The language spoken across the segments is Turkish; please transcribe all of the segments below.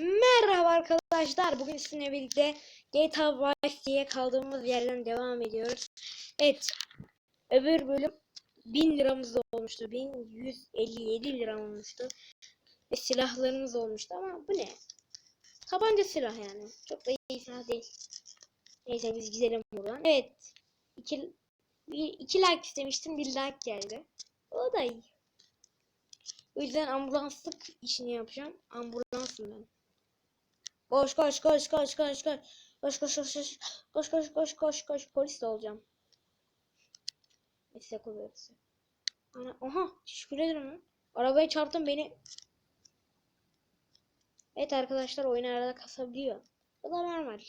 Merhaba arkadaşlar. Bugün sizinle birlikte GTA Vice City'ye kaldığımız yerden devam ediyoruz. Evet. Öbür bölüm 1000 liramız olmuştu. 1157 lira olmuştu. Ve silahlarımız olmuştu ama bu ne? Tabanca silah yani. Çok da iyi silah değil. Neyse biz gidelim buradan. Evet. 2 2 like istemiştim. Bir like geldi. O da iyi. O yüzden ambulanslık işini yapacağım. Ambulansım ben. Koş koş koş koş koş koş. Koş koş koş koş. Koş koş koş koş koş. Polis de olacağım. Neyse kuvvetsi. Ana, oha teşekkür ederim. Arabaya çarptım beni. Evet arkadaşlar oyun arada kasabiliyor. Bu da normal.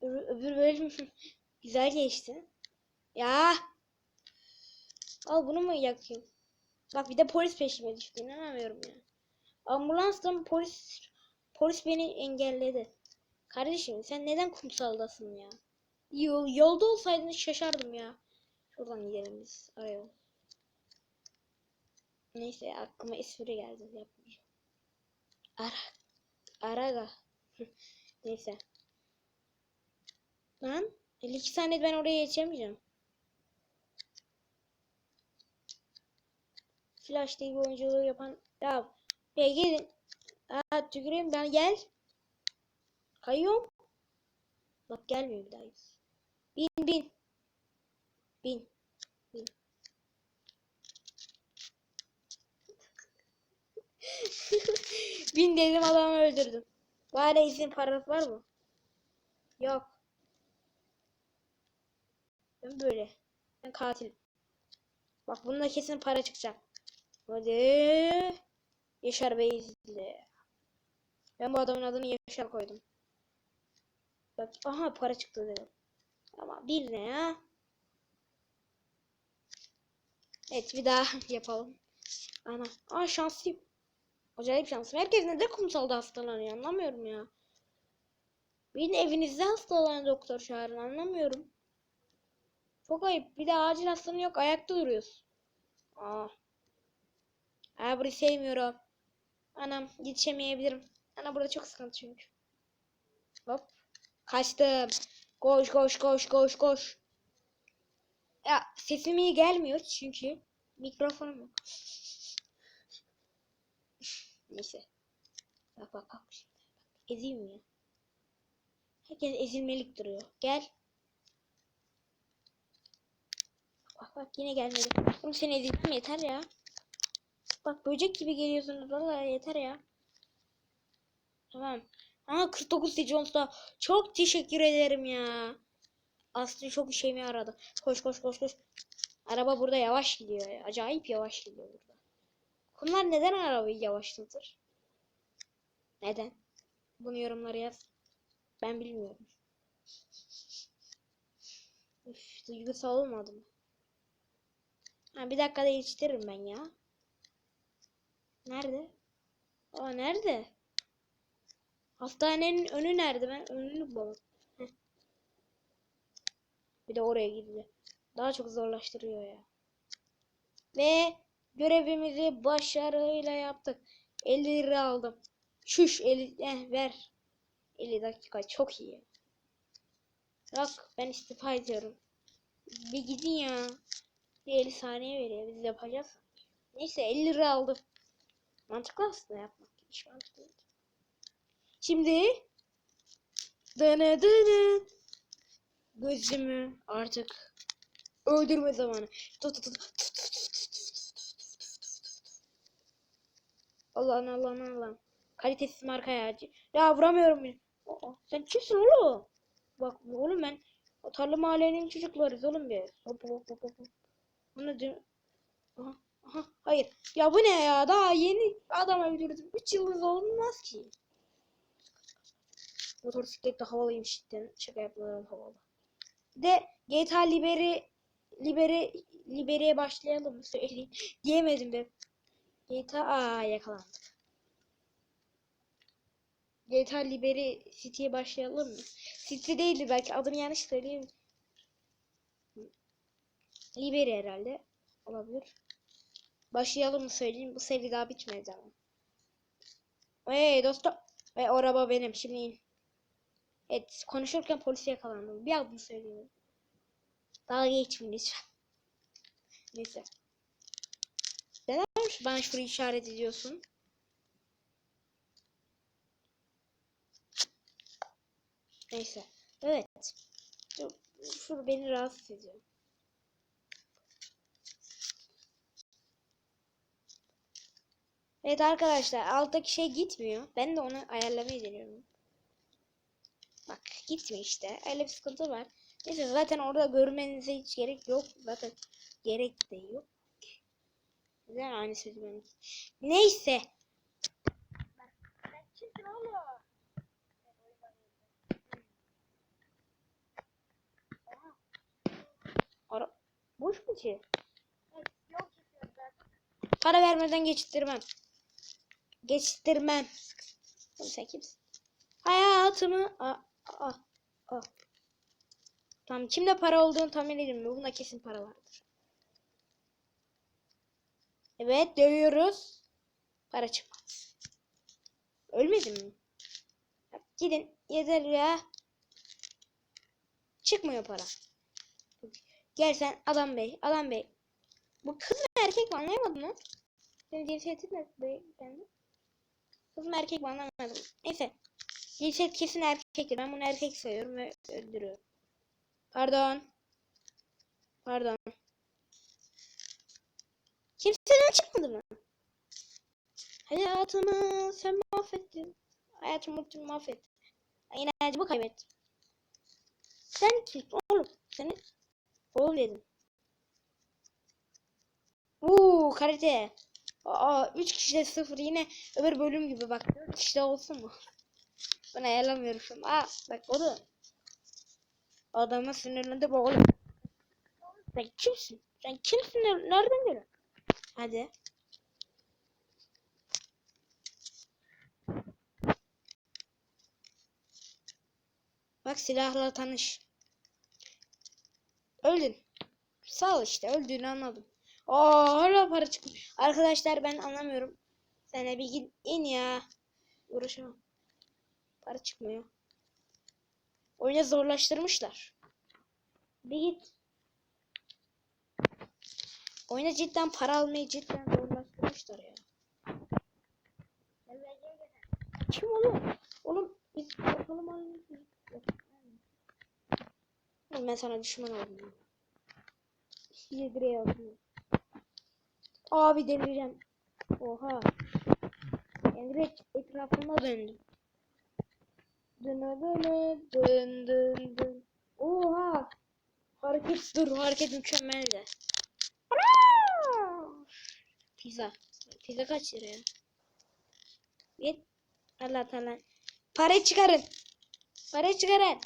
Öbür, öbür bölüm güzel geçti. Ya. Al bunu mu yakayım? Bak bir de polis peşime düştü. İnanamıyorum ya. Ambulanstan polis polis beni engelledi. Kardeşim sen neden kumsaldasın ya? Yol, yolda olsaydın şaşardım ya. Şuradan gidelim biz araya. Neyse aklıma espri geldi yapmayacağım. Ara. Araga. Neyse. Lan 52 saniye ben oraya yetişemeyeceğim. Flash TV oyunculuğu yapan ya Hey gelin. Aa tüküreyim ben gel. Kayıyorum. Bak gelmiyor bir daha. Bin bin. Bin. Bin. bin dedim adamı öldürdüm. Bari izin parası var mı? Yok. Ben böyle. Ben katil. Bak bunda kesin para çıkacak. Hadi. Yaşar Beyzli. Ben bu adamın adını Yaşar koydum. Bak aha para çıktı dedim. Ama bir ne ya? Evet bir daha yapalım. Ana. Aa şanslıyım. Acayip şanslıyım. Herkes neden kumsalda hastalanıyor anlamıyorum ya. De evinizde hastalanan doktor çağırın anlamıyorum. Çok ayıp. Bir de acil hastanın yok ayakta duruyorsun. Aa. Aa burayı sevmiyorum. Anam yetişemeyebilirim. Ana burada çok sıkıntı çünkü. Hop. Kaçtım. Koş koş koş koş koş. Ya sesim iyi gelmiyor çünkü mikrofonum yok. Neyse. Bak bak bak ezeyim ya? Herkes ezilmelik duruyor. Gel. Bak bak yine gelmedi. Oğlum seni ezildim yeter ya. Bak böcek gibi geliyorsunuz vallahi yeter ya. Tamam. Aa 49 Jones'da çok teşekkür ederim ya. Aslı çok işimi aradı. Koş koş koş koş. Araba burada yavaş gidiyor ya. Acayip yavaş gidiyor burada. Bunlar neden arabayı yavaşlatır? Neden? Bunu yorumlara yaz. Ben bilmiyorum. Üf, duygusal olmadı mı? Ha, bir dakikada yetiştiririm ben ya. Nerede? Aa nerede? Hastanenin önü nerede? Ben önünü bulamadım. Bir de oraya gidiyor. Daha çok zorlaştırıyor ya. Ve görevimizi başarıyla yaptık. 50 lira aldım. Şuş 50 eh, ver. 50 dakika çok iyi. Bak ben istifa ediyorum. Bir gidin ya. Bir 50 saniye veriyor. Biz yapacağız. Neyse 50 lira aldım. Mantıklı aslında yapmak. İş mantıklı. Şimdi dene dene gözümü artık öldürme zamanı. Tut tut tut. Allah'ın Allah'ın Allah'ın. Kalitesiz marka ya. Ya vuramıyorum. Aa, sen kimsin oğlum? Bak oğlum ben tarla mahallenin çocuklarıyız oğlum biz. Hop hop hop hop. Onu diyor. Aha. Aha, hayır. Ya bu ne ya? Daha yeni adam öldürdüm. 3 yıldız olmaz ki. Motosiklet de havalıymış cidden. Şaka yapıyorum havalı. De GTA Liberi Liberi Liberi'ye başlayalım mı söyleyeyim. Diyemedim be. GTA aa yakalandık. GTA Liberi City'ye başlayalım mı? City değildi belki adını yanlış söyleyeyim. Liberi herhalde olabilir. Başlayalım mı söyleyeyim. Bu seri daha bitmedi. Hey dostum. Ve araba benim. Şimdi in. Evet konuşurken polise yakalandım. Bir bunu söyleyeyim. Daha geçmeyin lütfen. Neyse. Neden bana şurayı işaret ediyorsun? Neyse. Evet. Şu beni rahatsız ediyor. Evet arkadaşlar alttaki şey gitmiyor. Ben de onu ayarlamayı deniyorum. Bak gitmiyor işte. Öyle bir sıkıntı var. Neyse zaten orada görmenize hiç gerek yok. Zaten gerek de yok. Neden aynı sözü? Neyse. Ara boş mu ki? Para vermeden geçittirmem. Geçittirmem. Oğlum sen kimsin? Hayatımı... Aa, aa, aa. Tamam kimde para olduğunu tahmin edin mi? Bunda kesin para vardır. Evet dövüyoruz. Para çıkmaz. Ölmedin mi? Gidin yeter ya. Çıkmıyor para. Gel sen adam bey, adam bey. Bu kız mı erkek mi anlayamadım lan. Senin cinsiyetin ne beyefendi? Kız mı erkek mi anlamadım. Neyse. Cinsiyet kesin erkektir. Ben bunu erkek sayıyorum ve öldürüyorum. Pardon. Pardon. Kimseden çıkmadı mı? Hayatımı sen mahvettin. Hayatımı mutluluğumu mahvettin. İnancımı kaybettim. Sen kim oğlum? Seni oğlum dedim. Uuu karate. Aa 3 kişide 0 yine öbür bölüm gibi bak 4 kişide olsun mu? Ben ayarlamıyorum şu an. Aa bak o da. Adama sinirlendi bu oğlum. Sen kimsin? Sen kimsin? Nereden geliyorsun? Hadi. Bak silahla tanış. Öldün. Sağ ol işte öldüğünü anladım. Aa hala para çıkmış. Arkadaşlar ben anlamıyorum. Sen de bir git in ya. Uğraşamam. Para çıkmıyor. Oyunu zorlaştırmışlar. Bir git. Oyuna cidden para almayı cidden zorlaştırmışlar ya. Kim oğlum? Oğlum biz bakalım. Oğlum ben sana düşman oldum. Yedireye oldum. Abi delireceğim. Oha. Emre etrafıma döndüm. Dön dön dön dön dön. Oha. Hareket dur hareket mükemmeldi. Pizza. Pizza kaç lira ya? Git. Allah Allah. Parayı çıkarın. Parayı çıkarın.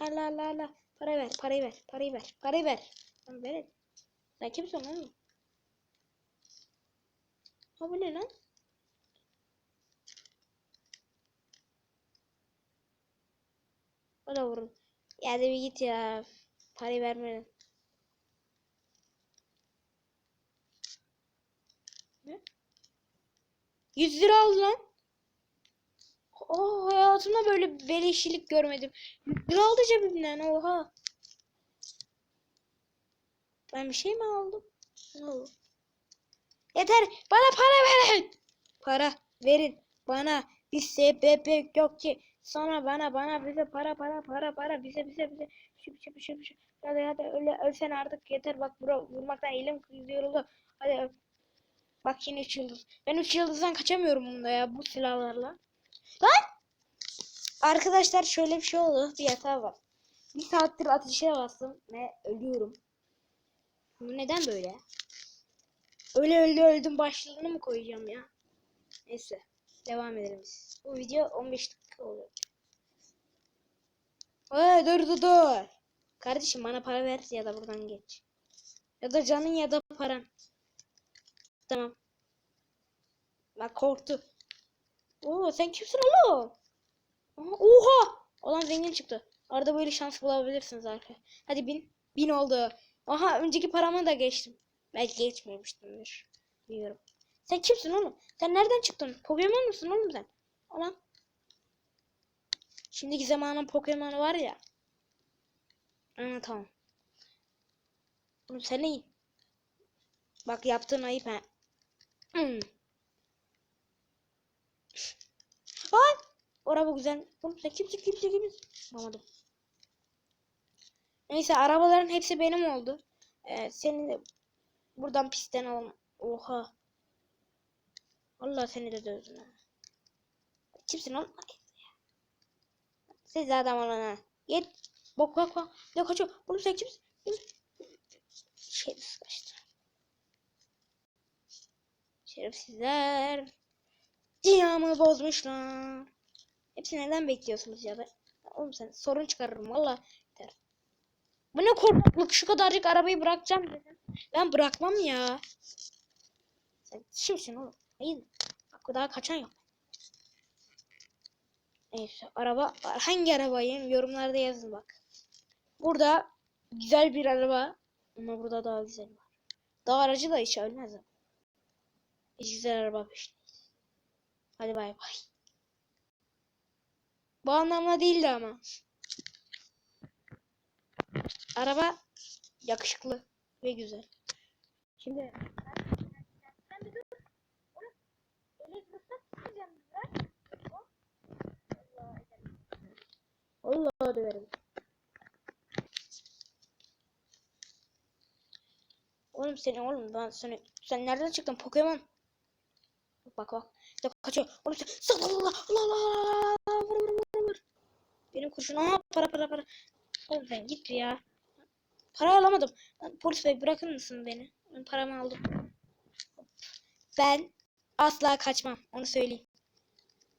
Allah Allah Allah. Parayı ver, parayı ver, parayı ver, parayı ver. Tamam verin. Sen kimsin lan? Ha bu ne lan? O da vurun. Ya de bir git ya. Parayı vermedin. Ne? 100 lira aldı lan. Oh hayatımda böyle beleşilik görmedim. 100 lira aldı cebimden oha. Ben bir şey mi aldım? Ne oldu? Yeter bana para verin. Para verin bana bir sebep yok ki. Sonra bana bana bize para para para para bize bize bize şu şu şu şu. Hadi hadi öyle ölsen artık yeter bak bro vurmaktan elim yoruldu. Hadi. Bak yine 3 yıldız. Ben 3 yıldızdan kaçamıyorum bunda ya bu silahlarla. Lan! Arkadaşlar şöyle bir şey oldu. Bir hata var. Bir saattir ateşe bastım ve ölüyorum. Bu neden böyle? Öyle öldü öldüm başlığını mı koyacağım ya? Neyse. Devam edelim biz. Bu video 15 dakika oluyor. Hey dur dur dur. Kardeşim bana para ver ya da buradan geç. Ya da canın ya da paran. Tamam. Bak korktu. Oo sen kimsin oğlum? Oha! Olan zengin çıktı. Arada böyle şans bulabilirsiniz arkadaşlar. Hadi bin. Bin oldu. Aha önceki paramı da geçtim. Belki geçmemiştimdir. Bilmiyorum. Sen kimsin oğlum? Sen nereden çıktın? Pokemon musun oğlum sen? Ana. Şimdiki zamanın Pokemon'u var ya. Ana tamam. Oğlum sen neyin? Bak yaptığın ayıp ha. Hmm. Ay! Araba güzel. Oğlum sen kimsin kimsin kimsin? Anlamadım. Neyse arabaların hepsi benim oldu. Ee, senin de buradan pistten alalım. Oha. Allah seni de dövdüm ha. Kimsin oğlum? Siz adam olun ha. Git. Bak bak bak. Ne kaçıyor? Oğlum sen kimsin? Şerif kaçtı. Şerefsizler. Dünyamı bozmuşlar. Hepsi neden bekliyorsunuz ya? Ben, oğlum sen sorun çıkarırım valla. Bu ne korkaklık şu kadarcık arabayı bırakacağım dedim. Ben bırakmam ya. Sen kimsin oğlum? Hayır. Bak daha kaçan yok. Neyse araba hangi arabayım yorumlarda yazın bak. Burada güzel bir araba ama burada daha güzel var. Daha aracı da hiç ölmez ama. Hiç güzel araba peşindeyiz. Hadi bay bay. Bu anlamda değildi ama. Araba yakışıklı ve güzel. Şimdi. Allah döverim. Oğlum seni oğlum ben seni sen nereden çıktın Pokemon? Bak bak. Ya kaçıyor. Oğlum sen Allah Allah Allah Allah vur vur vur vur. Benim kurşun aa para para para. Oğlum git ya. Para alamadım. Polis bey bırakır mısın beni? Ben paramı aldım. Ben asla kaçmam. Onu söyleyeyim.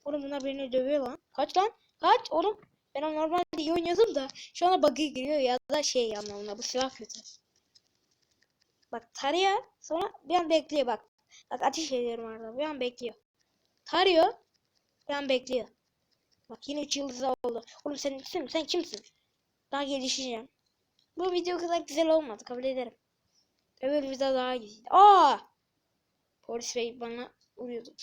Oğlum bunlar beni dövüyor lan. Kaç lan. Kaç oğlum. Ben normalde iyi oynuyordum da şu anda bug'a giriyor ya da şey anlamına bu silah kötü. Bak tarıyor sonra bir an bekliyor bak. Bak ateş ediyorum orada bir an bekliyor. Tarıyor bir an bekliyor. Bak yine 3 yıldız oldu. Oğlum sen kimsin? Sen kimsin? Daha gelişeceğim. Bu video kadar güzel olmadı kabul ederim. Öbür video daha güzel. Aa! Polis bey bana vuruyordu.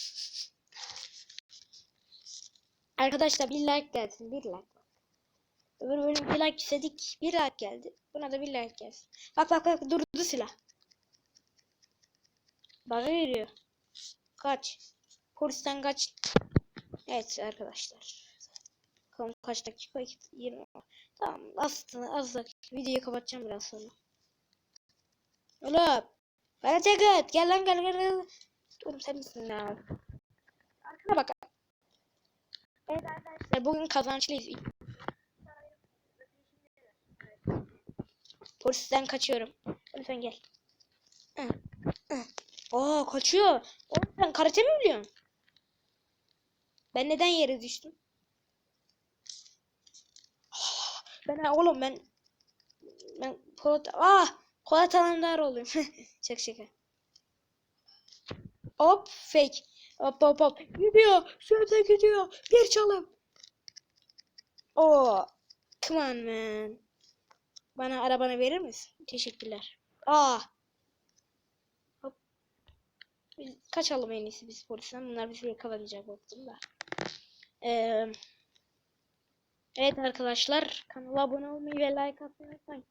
Arkadaşlar bir like gelsin. Bir like. Öbür bölüm bir like istedik. Bir like geldi. Buna da bir like gelsin. Bak bak bak durdu silah. Bana veriyor. Kaç. Polisten kaç. Evet arkadaşlar. Kaç dakika? 20. Tamam aslında az dakika. Videoyu kapatacağım biraz sonra. Oğlum. Bana et. Gel lan gel gel gel. Oğlum sen misin ya? Arkana bak. Evet arkadaşlar bugün kazançlıyız. Polisten kaçıyorum. Lütfen gel. Aa kaçıyor. Oğlum sen karate mi biliyorsun? Ben neden yere düştüm? Ben oğlum ben ben Polat ah Polat Alemdar oluyorum. şaka şaka. Hop fake. Hop hop hop. Gidiyor. Şöyle gidiyor. Bir çalım. Oo. Come on man. Bana arabanı verir misin? Teşekkürler. Aa. Hop. Biz kaçalım en iyisi biz polisten. Bunlar bizi yakalayacak baktım da. Ee, evet arkadaşlar. Kanala abone olmayı ve like atmayı unutmayın.